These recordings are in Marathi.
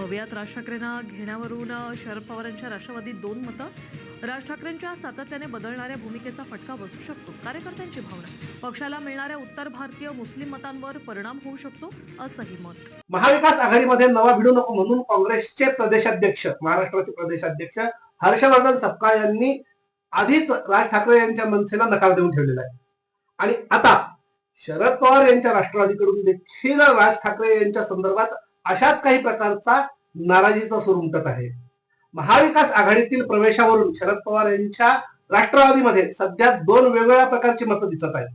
भव्यात राज ठाकरेंना घेण्यावरून शरद पवारांच्या राष्ट्रवादीत दोन मतं. राज ठाकरेंच्या सातत्याने बदलणाऱ्या भूमिकेचा फटका बसू शकतो. कार्यकर्त्यांची भावना. पक्षाला मिळणाऱ्या उत्तर भारतीय मुस्लिम मतांवर परिणाम होऊ शकतो असंही मत. महाविकास आघाडीमध्ये नवा भिडू नको म्हणून काँग्रेसचे प्रदेशाध्यक्ष महाराष्ट्राचे प्रदेशाध्यक्ष हर्षवर्धन सपकाळ यांनी आधीच राज ठाकरे यांच्या मनसेला नकार देऊन ठेवलेला आहे. आणि आता शरद पवार यांच्या राष्ट्रवादीकडून देखील राज ठाकरे यांच्या संदर्भात अशाच काही प्रकारचा नाराजीचा सूर उमटत आहे. महाविकास आघाडीतील प्रवेशावरून शरद पवार यांच्या राष्ट्रवादीमध्ये सध्या दोन वेगवेगळ्या प्रकारची मतं दिसत आहेत.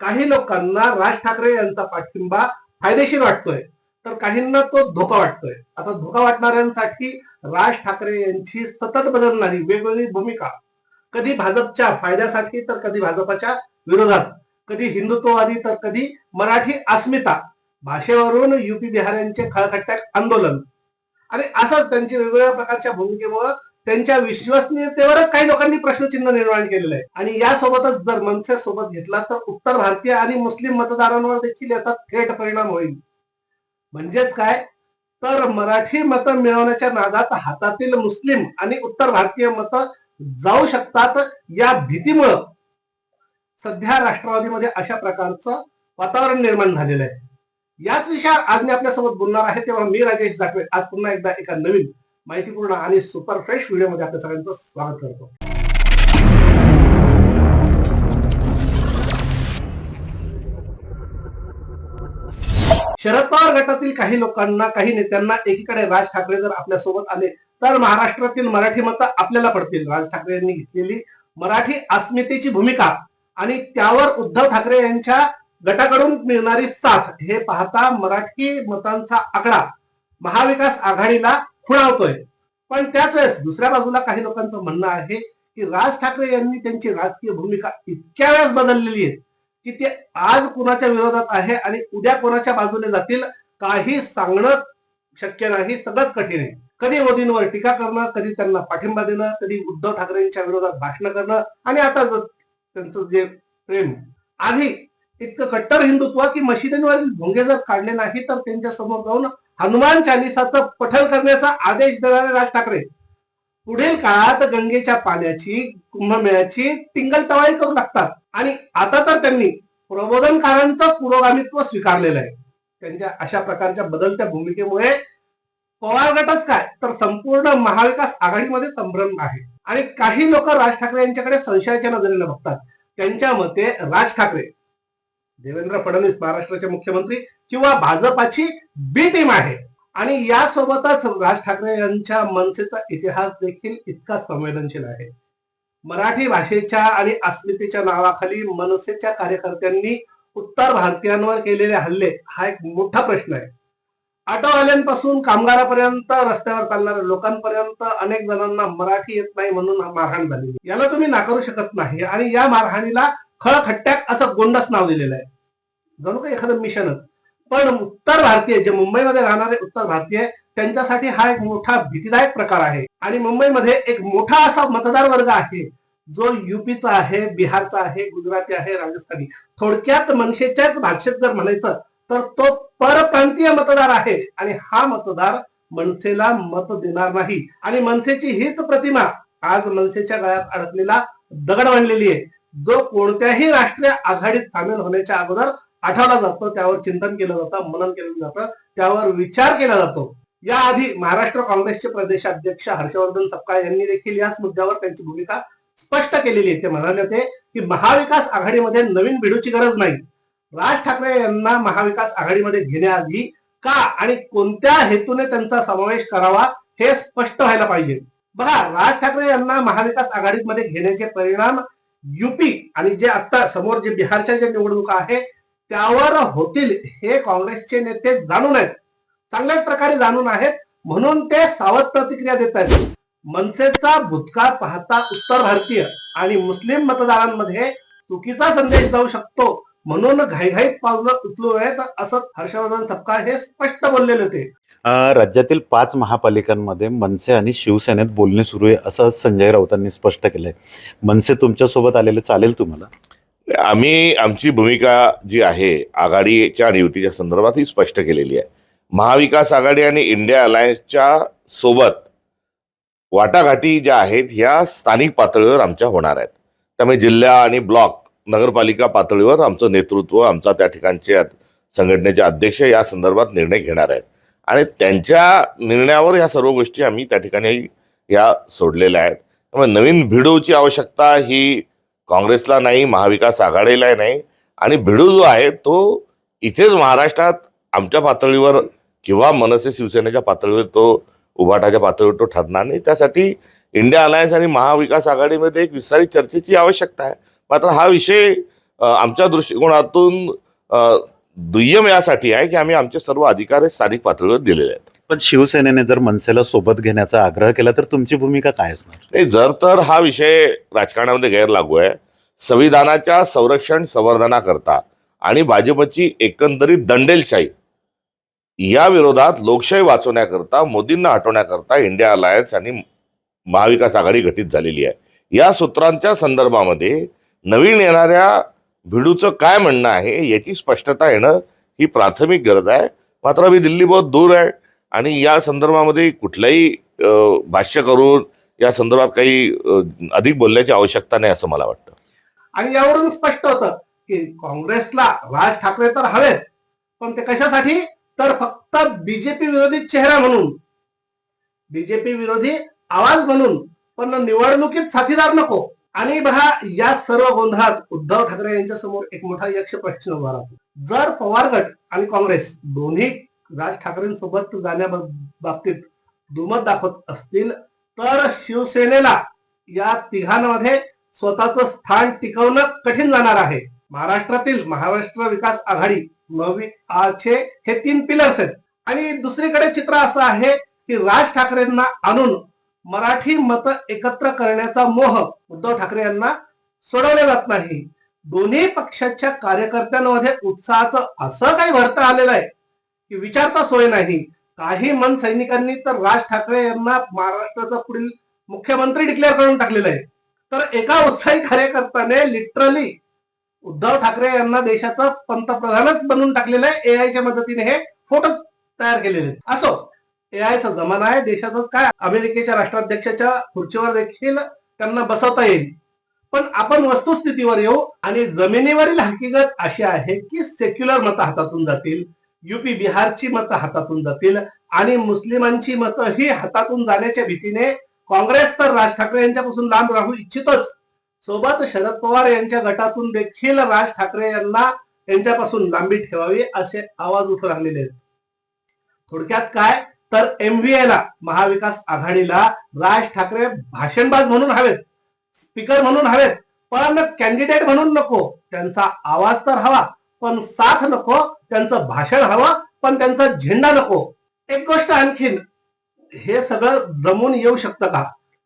काही लोकांना राज ठाकरे यांचा पाठिंबा फायदेशीर वाटतोय तर काहींना तो धोका वाटतोय. आता धोका वाटणाऱ्यांसाठी राज ठाकरे यांची सतत बदलणारी वेगवेगळी भूमिका. कधी भाजपच्या फायद्यासाठी तर कधी भाजपच्या विरोधात. कधी हिंदुत्ववादी तर कधी मराठी अस्मिता. भाषेवरून युपी बिहारांचे खळखट्ट्यात आंदोलन. आणि असंच त्यांची वेगवेगळ्या प्रकारच्या भूमिकेमुळे त्यांच्या विश्वसनीयतेवरच काही लोकांनी प्रश्नचिन्ह निर्माण केलेलं आहे. आणि यासोबतच जर मनसे सोबत घेतला तर उत्तर भारतीय आणि मुस्लिम मतदारांवर देखील याचा थेट परिणाम होईल. म्हणजेच काय? तर मराठी मतं मिळवण्याच्या नादात हातातील मुस्लिम आणि उत्तर भारतीय मतं जाऊ शकतात या भीतीमुळं सध्या राष्ट्रवादीमध्ये अशा प्रकारचं वातावरण निर्माण झालेलं आहे. याच विषयावर आज मी आपल्यासोबत बोलणार आहे तेव्हा मी राजेश दाखवे आज पुन्हा एकदा एका नवीन माहितीपूर्ण आणि सुपर फ्रेश व्हिडिओमध्ये आपल्या सगळ्यांचं स्वागत करतो. शरद पवार गटातील काही लोकांना काही नेत्यांना एकीकडे राज ठाकरे जर आपल्यासोबत आले तर महाराष्ट्रातील मराठी मतं आपल्याला पडतील. राज ठाकरे यांनी घेतलेली मराठी अस्मितेची भूमिका आणि त्यावर उद्धव ठाकरे यांच्या गटाकडून मिळणारी साथ हे पाहता मराठी मतांचा आकडा महाविकास आघाडीला खुणावतोय पण त्याच वेळेस दुसऱ्या बाजूला काही लोकांचं म्हणणं आहे की राज ठाकरे यांनी त्यांची राजकीय भूमिका इतक्या वेळेस बदललेली आहे की ते आज कुणाच्या विरोधात आहे आणि उद्या कोणाच्या बाजूने जातील काही सांगणं शक्य नाही सगळंच कठीण आहे. कधी मोदींवर टीका करणं कधी त्यांना पाठिंबा देणं कधी उद्धव ठाकरेंच्या विरोधात भाषण करणं आणि आता त्यांचं जे प्रेम आधी इतकं कट्टर हिंदुत्व की मशिदींवरील भोंगे जर काढले नाही तर त्यांच्यासमोर जाऊन हनुमान चालिसाचं पठण करण्याचा आदेश देणारे राज ठाकरे. पुढील काळात गंगेच्या पाण्याची कुंभमेळ्याची टिंगल टवाळी करू लागतात. आणि आता तर त्यांनी प्रबोधनकारांचं पुरोगामित्व स्वीकारलेलं आहे. त्यांच्या अशा प्रकारच्या बदलत्या भूमिकेमुळे पवार गटच काय? तर संपूर्ण महाविकास आघाडीमध्ये संभ्रम आहे. आणि काही लोक राज ठाकरे यांच्याकडे संशयाच्या नजरेने बघतात. त्यांच्या मते राज ठाकरे देवेंद्र फडणवीस महाराष्ट्राचे मुख्यमंत्री किंवा भाजपाची बी टीम आहे. आणि यासोबतच राज ठाकरे यांच्या मनसेचा इतिहास देखील इतका संवेदनशील आहे. मराठी भाषेच्या आणि अस्मितेच्या नावाखाली मनसेच्या कार्यकर्त्यांनी उत्तर भारतीयांवर केलेले हल्ले हा एक मोठा प्रश्न आहे. ऑटोवाल्यांपासून कामगारापर्यंत रस्त्यावर चालणाऱ्या लोकांपर्यंत अनेक जणांना मराठी येत नाही म्हणून मारहाण झाली याला तुम्ही नाकारू शकत नाही. आणि या मारहाणीला खळखट्ट्याक असं गोंडस नाव दिलेलं आहे. जणू काही एखादं मिशनच पण उत्तर भारतीय जे मुंबईमध्ये राहणारे उत्तर भारतीय त्यांच्यासाठी हा एक मोठा भीतीदायक प्रकार आहे. आणि मुंबईमध्ये एक मोठा असा मतदार वर्ग आहे जो युपीचा आहे बिहारचा आहे गुजराती आहे राजस्थानी. थोडक्यात मनसेच्याच भाषेत जर म्हणायचं तर तो परप्रांतीय मतदार आहे. आणि हा मतदार मनसेला मत देणार नाही. आणि मनसेची हीच प्रतिमा आज मनसेच्या गळ्यात अडकलेला दगड मांडलेली आहे. जो कोणत्याही राष्ट्रीय आघाडीत सामील होण्याच्या अगोदर आठवला जातो त्यावर चिंतन केलं जातं मनन केलं जातं त्यावर विचार केला जातो. याआधी महाराष्ट्र काँग्रेसचे प्रदेशाध्यक्ष हर्षवर्धन सपकाळ यांनी देखील याच मुद्द्यावर त्यांची भूमिका स्पष्ट केलेली आहे. ते म्हणाले होते की महाविकास आघाडीमध्ये नवीन भिडूची गरज नाही. राज ठाकरे यांना महाविकास आघाडीमध्ये घेण्याआधी का आणि कोणत्या हेतूने त्यांचा समावेश करावा हे स्पष्ट व्हायला पाहिजे. बघा राज ठाकरे यांना महाविकास आघाडीमध्ये घेण्याचे परिणाम युपी आणि जे आता समोर जे बिहारच्या ज्या निवडणुका आहे त्यावर होतील हे काँग्रेसचे नेते जाणून आहेत. चांगल्याच प्रकारे जाणून आहेत. म्हणून ते सावध प्रतिक्रिया देत आहेत. मनसेचा भूतकाळ पाहता उत्तर भारतीय आणि मुस्लिम मतदारांमध्ये चुकीचा संदेश जाऊ शकतो. म्हणून घाईघाईत पावलं उचलू आहेत असं हर्षवर्धन सपकाळ हे स्पष्ट बोललेले होते. राज्यातील पाच महापालिकांमध्ये मनसे आणि शिवसेनेत बोलणे सुरू आहे असं संजय राऊतांनी स्पष्ट केलंय. मनसे तुमच्यासोबत आलेले चालेल तुम्हाला? आम्ही आमची भूमिका जी आहे आघाडीच्या आणि युतीच्या संदर्भात ही स्पष्ट केलेली आहे. महाविकास आघाडी आणि इंडिया अलायन्सच्या सोबत वाटाघाटी ज्या आहेत ह्या स्थानिक पातळीवर आमच्या होणार आहेत. त्यामुळे जिल्हा आणि ब्लॉक नगरपालिका पातळीवर आमचं नेतृत्व आमचा त्या ठिकाणचे संघटनेचे अध्यक्ष या संदर्भात निर्णय घेणार आहेत. आणि त्यांच्या निर्णयावर ह्या सर्व गोष्टी आम्ही त्या ठिकाणी या सोडलेल्या आहेत. त्यामुळे नवीन भिडोची आवश्यकता ही काँग्रेसला नाही महाविकास आघाडीला नाही. आणि भिडू जो आहे तो इथेच महाराष्ट्रात आमच्या पातळीवर किंवा मनसे शिवसेनेच्या पातळीवर तो उभाटाच्या पातळीवर तो ठरणार नाही. त्यासाठी इंडिया अलायन्स आणि महाविकास आघाडीमध्ये एक विस्तारित चर्चेची आवश्यकता आहे. मात्र हा विषय आमच्या दृष्टिकोनातून दुय्यम यासाठी आहे की आम्ही आमचे सर्व अधिकार स्थानिक पातळीवर दिलेले आहेत. पण शिवसेनेने जर मनसेला सोबत घेण्याचा आग्रह केला तर तुमची भूमिका काय असणार? नाही जर तर हा विषय राजकारणामध्ये गैरलागू आहे. संविधानाच्या संरक्षण संवर्धनाकरता आणि भाजपची एकंदरीत दंडेलशाही या विरोधात लोकशाही वाचवण्याकरता मोदींना हटवण्याकरता इंडिया अलायन्स आणि महाविकास आघाडी गठीत झालेली आहे. या सूत्रांच्या संदर्भामध्ये नवीन येणाऱ्या भिडूचं काय म्हणणं आहे याची स्पष्टता येणं ही प्राथमिक गरज आहे. मात्र मी दिल्ली बहुत दूर आहे. आणि या संदर्भामध्ये कुठलंही भाष्य करून या संदर्भात काही अधिक बोलण्याची आवश्यकता नाही असं मला वाटतं. आणि यावरून स्पष्ट होतं की काँग्रेसला राज ठाकरे तर हवेत पण ते कशासाठी? तर फक्त बीजेपी विरोधी चेहरा म्हणून. बीजेपी विरोधी आवाज म्हणून पण निवडणुकीत साथीदार नको. आणि बघा या सर्व गोंधळात उद्धव ठाकरे यांच्या समोर एक मोठा यक्ष प्रश्न उभा राहतो. जर पवार गट आणि काँग्रेस दोन्ही राज ठाकरेंसोबत जाण्या बाबतीत दुमत दाखवत असतील तर शिवसेनेला या तिघांमध्ये स्वतःचं स्थान टिकवणं कठीण जाणार आहे. महाराष्ट्रातील महाराष्ट्र विकास आघाडी नवी आचे हे तीन पिलर्स आहेत. आणि दुसरीकडे चित्र असं आहे की राज ठाकरेंना आणून मराठी मत एकत्र करण्याचा मोह उद्धव ठाकरे यांना सोडवला जात नाही. दोन्ही पक्षाच्या कार्यकर्त्यांमध्ये उत्साहाचं असं काही भरता आलेलं आहे. की विचारता सोय नाही. काही मन सैनिकांनी तर राज ठाकरे यांना महाराष्ट्राचा पुढील मुख्यमंत्री डिक्लेअर करून टाकलेलं आहे. तर एका उत्साही कार्यकर्त्याने लिटरली उद्धव ठाकरे यांना देशाचा पंतप्रधानच बनवून टाकलेलं आहे. एआयच्या मदतीने हे फोटो तयार केलेले आहेत. असो एआयचा जमाना आहे. देशातच काय अमेरिकेच्या राष्ट्राध्यक्षाच्या खुर्चीवर देखील त्यांना बसवता येईल. पण आपण वस्तुस्थितीवर येऊ आणि जमिनीवरील हकीकत अशी आहे की सेक्युलर मतं हातातून जातील. युपी बिहारची मतं हातातून जातील आणि मुस्लिमांची मतं ही हातातून जाण्याच्या भीतीने काँग्रेस तर राज ठाकरे यांच्यापासून लांब राहू इच्छितच. सोबत शरद पवार यांच्या गटातून देखील राज ठाकरे यांना यांच्यापासून लांबी ठेवावी असे आवाज उठू लागलेले आहेत. थोडक्यात काय? तर एमव्हीए ला महाविकास आघाडीला राज ठाकरे भाषणबाज म्हणून हवेत. स्पीकर म्हणून हवेत. पण कॅन्डिडेट म्हणून नको. त्यांचा आवाज तर हवा. पण साथ नको त्यांचं भाषण हवं पण त्यांचा झेंडा नको. एक गोष्ट आणखीन हे सगळं जमून येऊ शकतं का?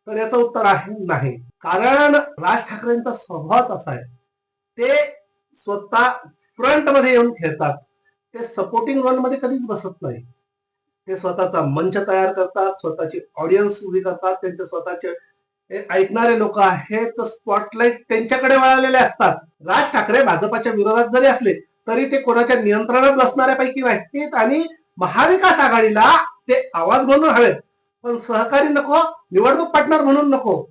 तर याचं उत्तर आहे नाही. कारण राज ठाकरेंचा स्वभावच असा आहे. ते स्वतः फ्रंटमध्ये येऊन खेळतात. ते सपोर्टिंग रोलमध्ये कधीच बसत नाही. ते स्वतःचा मंच तयार करतात स्वतःची ऑडियन्स उभी करतात त्यांचे स्वतःचे हे ऐकणारे लोक आहेत स्पॉटलाईट त्यांच्याकडे वळालेले असतात. राज ठाकरे भाजपाच्या विरोधात जरी असले तरी ते कोणाच्या नियंत्रणात बसणाऱ्यापैकी नाहीत आणि महाविकास आघाडीला ते आवाज म्हणून हवेत. पण सहकारी नको निवडणूक पार्टनर म्हणून नको.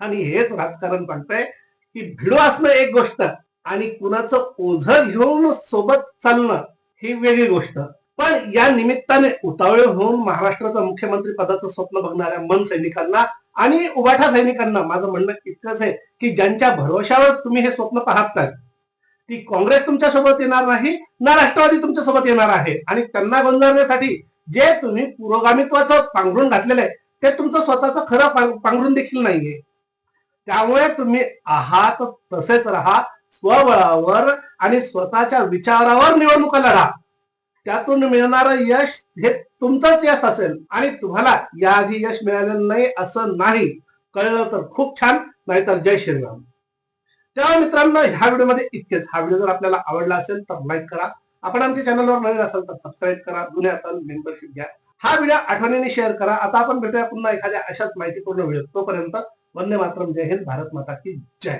आणि हेच राजकारण म्हणतंय की भिडो असणं एक गोष्ट आणि कुणाचं ओझं घेऊन सोबत चालणं ही वेगळी गोष्ट. पण या निमित्ताने उतावळे होऊन महाराष्ट्राचं मुख्यमंत्री पदाचं स्वप्न बघणाऱ्या मन सैनिकांना आणि उभाठा सैनिकांना माझं म्हणणं इतकंच आहे की ज्यांच्या भरवशावर तुम्ही हे स्वप्न पाहताय ती काँग्रेस तुमच्यासोबत येणार नाही ना राष्ट्रवादी तुमच्यासोबत येणार आहे. आणि त्यांना गोंधळण्यासाठी जे तुम्ही पुरोगामित्वाचं पांघरून घातलेलं आहे ते तुमचं स्वतःचं खरं पांघरून देखील नाहीये. त्यामुळे तुम्ही आहात तसेच राहा स्वबळावर आणि स्वतःच्या विचारावर निवडणुका लढा. त्यातून मिळणारं यश हे तुमचंच यश असेल आणि तुम्हाला याआधी यश मिळालेलं नाही असं नाही. कळलं तर खूप छान नाहीतर जय श्रीराम. तेव्हा मित्रांनो ह्या व्हिडिओमध्ये इतकेच. हा व्हिडिओ जर आपल्याला आवडला असेल तर लाईक करा. आपण आमच्या चॅनलवर नवीन असाल तर सबस्क्राईब करा जुन्या असाल मेंबरशिप घ्या. हा व्हिडिओ आठवणीने शेअर करा. आता आपण भेटूया पुन्हा एखाद्या अशाच माहितीपूर्ण व्हिडिओ तोपर्यंत वंदे मातरम. जय हिंद. भारत माता की जय.